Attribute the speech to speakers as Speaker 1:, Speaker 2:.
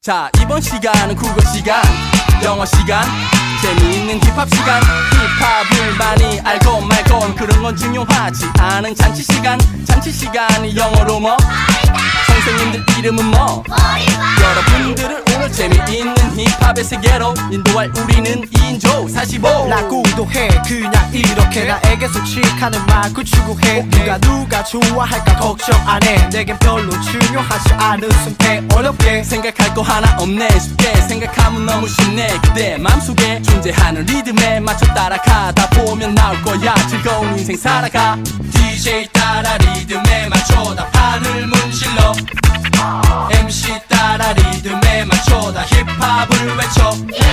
Speaker 1: 자 이번 시간은 국어 시간 영어 시간 재미있는 힙합 시간. 힙합을 많이 알고 말고 그런 건 중요하지 않은 잔치 시간. 잔치 시간이 영어로 뭐? 선생님들 이름은 뭐? 여러분들을 힙합의 세계로 인도할 우리는 2인조 45
Speaker 2: 라고도 해. 그냥 이렇게 나에게 솔직하는 말고 추구해. 누가 누가 좋아할까 걱정 안해. 내겐 별로 중요하지 않은 선택 어렵게.
Speaker 1: 생각할 거 하나 없네. 쉽게 생각하면 너무 쉽네. 그대 맘속에 존재하는 리듬에 맞춰 따라가다 보면 나올 거야. 즐거운 인생 살아가. DJ 따라 리듬에 힙합을 외쳐